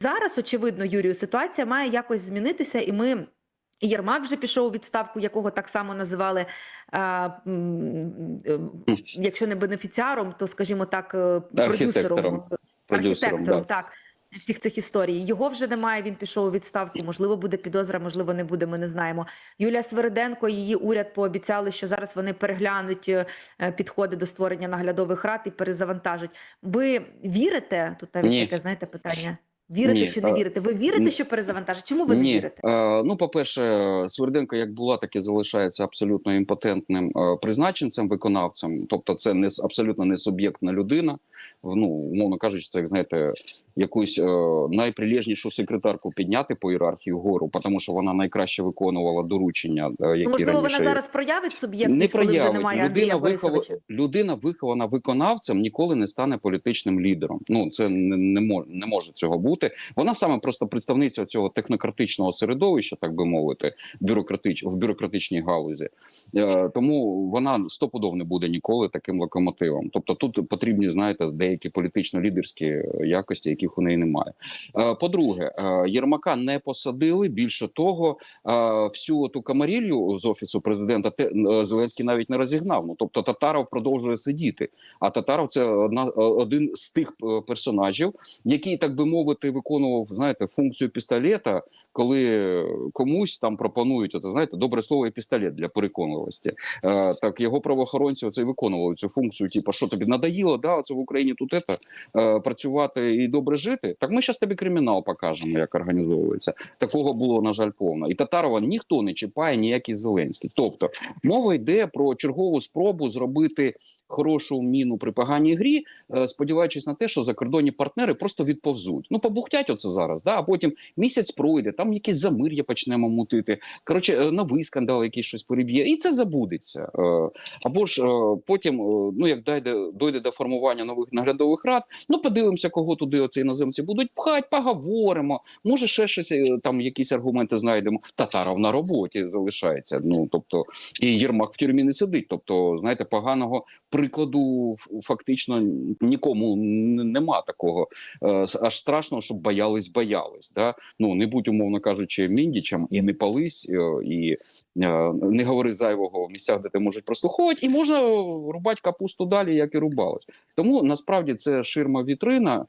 Зараз, очевидно, Юрію, ситуація має якось змінитися, і ми. І Єрмак вже пішов у відставку, якого так само називали, а, якщо не бенефіціаром, то, скажімо так, е, продюсером, Архітектором. архітектором, да. так, всіх цих історій. Його вже немає, він пішов у відставку. Можливо, буде підозра, можливо, не буде, ми не знаємо. Юлія Свериденко, її уряд пообіцяли, що зараз вони переглянуть е, підходи до створення наглядових рад і перезавантажать. Ви вірите? Тут навіть таке, знаєте, питання. Вірите Ні, чи не вірите? Ви вірите, що перезавантажить? Чому ви не Ні, вірите? Е, ну, по-перше, Сверденко як була, так і залишається абсолютно імпотентним е, призначенцем, виконавцем. Тобто, це не абсолютно не суб'єктна людина. Ну, умовно кажучи, це як знаєте, якусь е, найприлежнішу секретарку підняти по ієрархії вгору, тому що вона найкраще виконувала доручення, е, які Ну, можливо, раніше вона зараз проявить не суб'єктність, коли вже немає Людина, вихова... Людина вихована виконавцем, ніколи не стане політичним лідером. Ну це не, не, мож... не може цього бути. Вона саме просто представниця цього технократичного середовища, так би мовити, бюрократич... в бюрократичній галузі. Е, тому вона стопудов не буде ніколи таким локомотивом. Тобто тут потрібні, знаєте, деякі політично-лідерські якості, яких у неї немає. Е, по-друге, е, Єрмака не посадили. Більше того, е, всю ту камарілью з офісу президента Зеленський навіть не розігнав. Ну тобто Татаров продовжує сидіти. А Татаров це одна один з тих персонажів, який, так би мовити, виконував знаєте функцію пістолета, коли комусь там пропонують оце, знаєте, добре слово і пістолет для переконливості. Так його правоохоронці оце виконували цю функцію. Типу, що тобі надоїло, да, оце в Україні тут ета, е, працювати і добре жити. Так ми зараз тобі кримінал покажемо, як організовується. Такого було на жаль повно. І Татарова ніхто не чіпає, ніякий Зеленський. Тобто мова йде про чергову спробу зробити хорошу міну при поганій грі, е, сподіваючись на те, що закордонні партнери просто відповзуть. Ну побухтять оце зараз, да, а потім місяць пройде, там якесь замир'я почнемо мутити. Коротше, е, новий скандал, якийсь щось переб'є, і це забудеться. Е, Або ж потім, ну як дойде, дойде до формування нових наглядових рад, ну подивимося, кого туди оці іноземці будуть пхати, поговоримо. Може, ще щось е, там якісь аргументи знайдемо. Татаров на роботі залишається. Ну тобто, і Єрмак в тюрмі не сидить. Тобто, знаєте, поганого прикладу фактично нікому нема такого. Е, Аж страшно, щоб боялись, боялись. Да? Ну не будь умовно кажучи, міндічем і не пались, е, і не говори зайвого в місцях, де ти можуть прослуховувати, і можна рубати капусту далі, як і рубалось. Тому насправді це ширма вітрина.